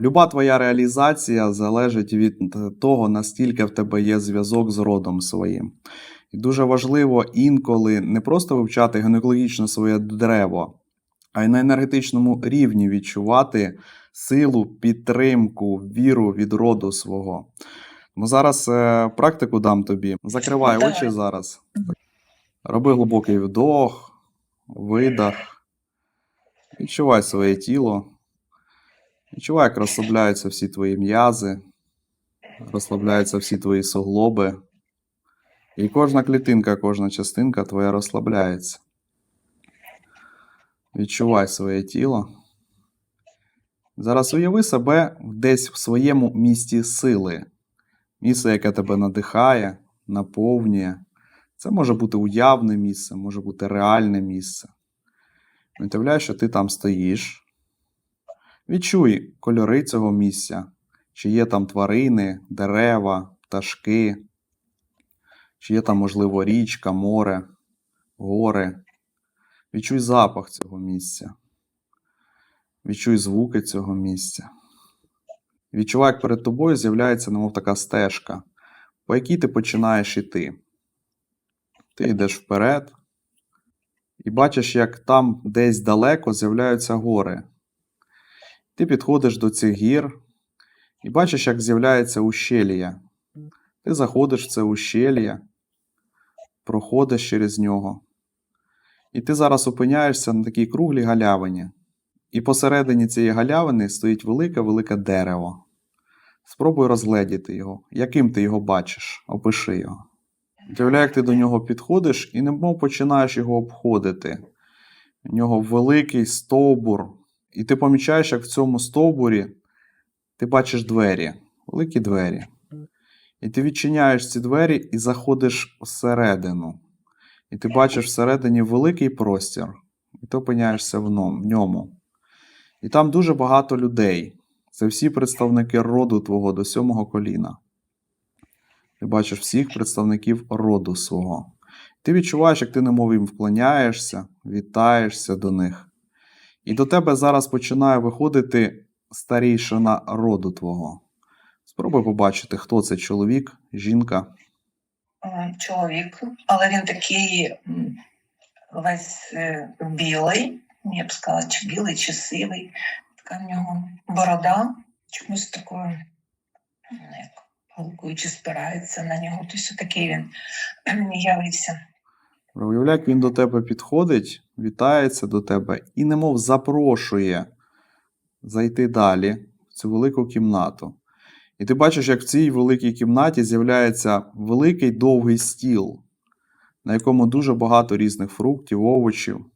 Люба твоя реалізація залежить від того, наскільки в тебе є зв'язок з родом своїм. І дуже важливо інколи не просто вивчати гінекологічно своє дерево, а й на енергетичному рівні відчувати силу, підтримку, віру від роду свого. Ну, зараз е, практику дам тобі. Закривай Давай. очі зараз. Роби глибокий вдох, видох. Відчувай своє тіло. Відчувай, як розслабляються всі твої м'язи, розслабляються всі твої суглоби. І кожна клітинка, кожна частинка твоя розслабляється. Відчувай своє тіло. Зараз уяви себе десь в своєму місті сили. Місце, яке тебе надихає, наповнює. Це може бути уявне місце, може бути реальне місце. Уявляй, що ти там стоїш. Відчуй кольори цього місця, чи є там тварини, дерева, пташки, чи є там, можливо, річка, море, гори. Відчуй запах цього місця. Відчуй звуки цього місця. Відчувай, як перед тобою з'являється, немов така стежка, по якій ти починаєш іти. Ти йдеш вперед і бачиш, як там десь далеко з'являються гори. Ти підходиш до цих гір і бачиш, як з'являється ущелія. Ти заходиш в це ущелія, проходиш через нього. І ти зараз опиняєшся на такій круглій галявині. І посередині цієї галявини стоїть велике-велике дерево. Спробуй розгледіти його. Яким ти його бачиш? Опиши його. Уявляй, як ти до нього підходиш і немов починаєш його обходити. У нього великий стовбур, і ти помічаєш, як в цьому стовбурі ти бачиш двері, великі двері. І ти відчиняєш ці двері і заходиш всередину. І ти бачиш всередині великий простір, і ти опиняєшся в ньому. І там дуже багато людей. Це всі представники роду твого до сьомого коліна. Ти бачиш всіх представників роду свого. Ти відчуваєш, як ти немов їм вклоняєшся, вітаєшся до них. І до тебе зараз починає виходити старійшина роду твого. Спробуй побачити, хто це чоловік, жінка. Чоловік, але він такий весь е, білий, я б сказала, чи білий, чи сивий. Така в нього борода, чомусь такою, як голкою, чи спирається на нього. Тобто такий він явився. Уявляй, він до тебе підходить, вітається до тебе і немов запрошує зайти далі в цю велику кімнату. І ти бачиш, як в цій великій кімнаті з'являється великий довгий стіл, на якому дуже багато різних фруктів, овочів.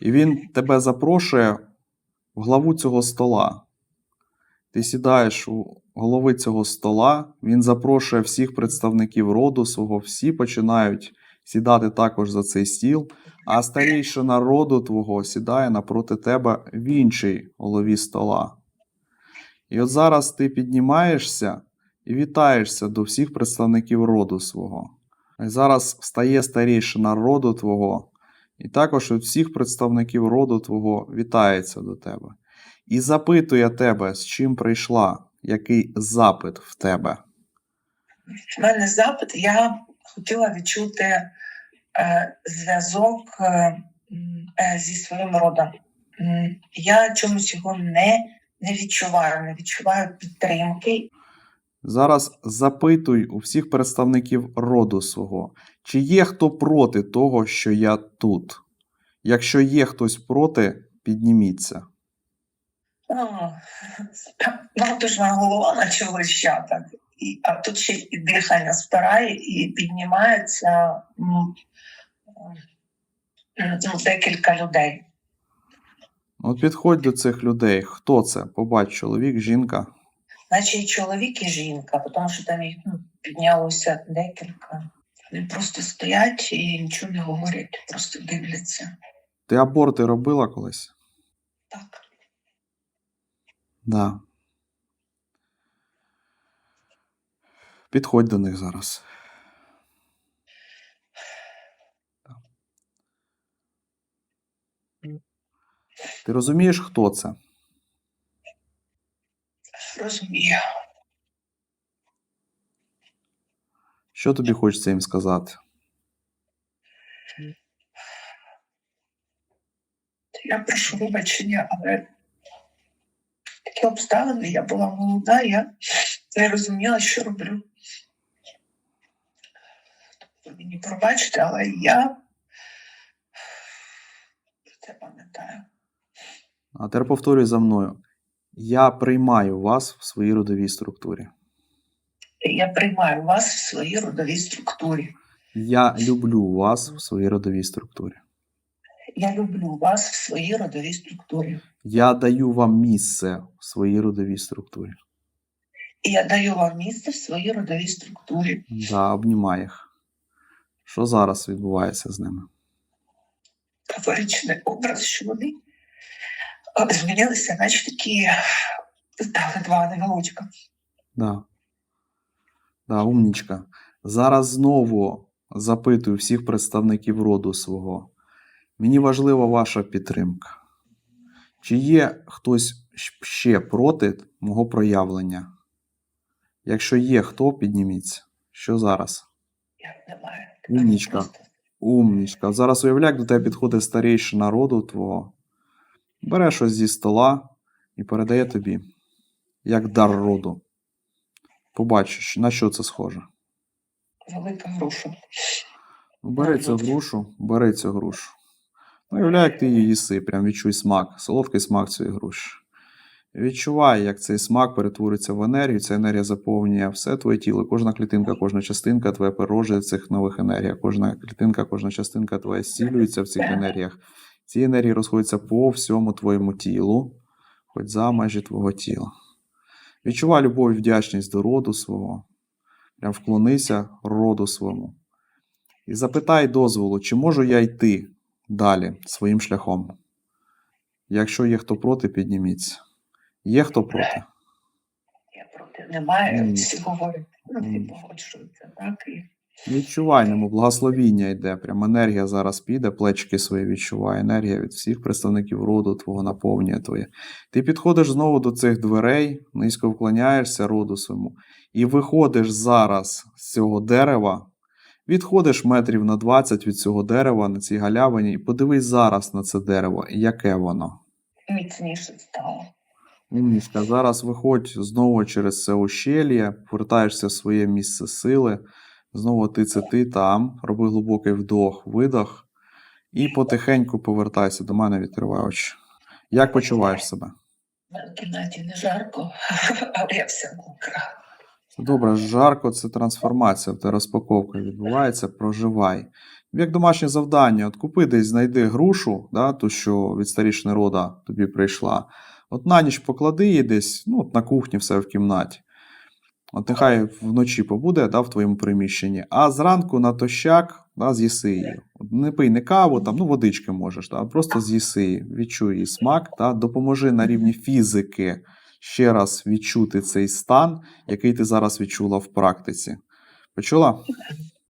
І він тебе запрошує в главу цього стола. Ти сідаєш у голови цього стола, він запрошує всіх представників роду свого, всі починають сідати також за цей стіл, а старійшина роду твого сідає напроти тебе в іншій голові стола. І от зараз ти піднімаєшся і вітаєшся до всіх представників роду свого. І зараз встає старійшина роду твого, і також від всіх представників роду твого вітається до тебе. І запитує тебе, з чим прийшла, який запит в тебе. В мене запит, я хотіла відчути е, зв'язок е, е, зі своїм родом. Я чомусь його не, не відчуваю, не відчуваю підтримки. Зараз запитуй у всіх представників роду свого, чи є хто проти того, що я тут. Якщо є хтось проти, підніміться. О, ну, то ж моя голова вища так. І, а тут ще і дихання спирає і піднімається м, ну, декілька людей. От підходь до цих людей. Хто це? Побач, чоловік, жінка. І чоловік, і жінка, тому що там їх ну, піднялося декілька. Вони просто стоять і нічого не говорять, просто дивляться. Ти аборти робила колись? Так. Да. Підходь до них зараз. Ти розумієш, хто це? Розумію. Що тобі хочеться їм сказати? Я прошу вибачення, але такі обставини, я була молода, я не розуміла, що роблю. Тобто мені пробачте, але я це пам'ятаю. А тепер повторюй за мною. Я приймаю вас в своїй родовій структурі. Я приймаю вас в своїй родовій структурі. Я люблю вас в своїй родовій структурі. Я люблю вас в своїй родовій структурі. Я даю вам місце в своїй родовій структурі. Я даю вам місце в своїй родовій структурі. Да, обнімай їх. Що зараз відбувається з ними? Фаворичний образ, що вони змінилися, наче такі стали два невеличка. Да. Да, умнічка. Зараз знову запитую всіх представників роду свого. Мені важлива ваша підтримка. Чи є хтось ще проти мого проявлення? Якщо є, хто підніміться? Що зараз? Я не маю. Умнічка. Умнічка. Зараз уявляй, як до тебе підходить старейшина роду твого, бере щось зі стола і передає тобі, як дар роду. Побачиш, на що це схоже. Велика груша. Ну, Бери цю грушу, бери цю грушу. Ну, уявляй, як ти її їси, прям відчуй смак, солодкий смак цієї груші. Відчувай, як цей смак перетворюється в енергію, ця енергія заповнює все твоє тіло, кожна клітинка, кожна частинка твоя породжує в цих нових енергіях. Кожна клітинка, кожна частинка твоя зцілюється в цих енергіях. Ці енергії розходяться по всьому твоєму тілу, хоч за межі твого тіла. Відчувай любов і вдячність до роду свого. Прям вклонися роду своєму. І запитай дозволу, чи можу я йти далі своїм шляхом. Якщо є хто проти, підніміться. Є хто проти? Я проти немає. Всі говорять, всі погоджуються, так? І ньому, благословіння йде. Прям енергія зараз піде, плечки свої відчуває. Енергія від всіх представників роду твого наповнює твоє. Ти підходиш знову до цих дверей, низько вклоняєшся роду своєму, і виходиш зараз з цього дерева, відходиш метрів на 20 від цього дерева на цій галявині, і подивись зараз на це дерево, яке воно. міцніше стало. Умнічка, зараз виходь знову через це ущельє, повертаєшся в своє місце сили. Знову ти це ти там, роби глибокий вдох, видох, і потихеньку повертайся до мене, відкривай очі. Як почуваєш себе? В кімнаті не жарко, але я вся мокра. Це добре, жарко це трансформація, тебе розпаковка відбувається, проживай. Як домашнє завдання, от купи десь, знайди грушу, да, ту, що від старішини рода тобі прийшла. От на ніч поклади її десь, ну, от на кухні все в кімнаті. От нехай вночі побуде да, в твоєму приміщенні, а зранку на тощак да, з'їси її. Не пий не каву, там, ну, водички можеш, да, просто з'їси її, відчуй її смак, да, допоможи на рівні фізики ще раз відчути цей стан, який ти зараз відчула в практиці. Почула?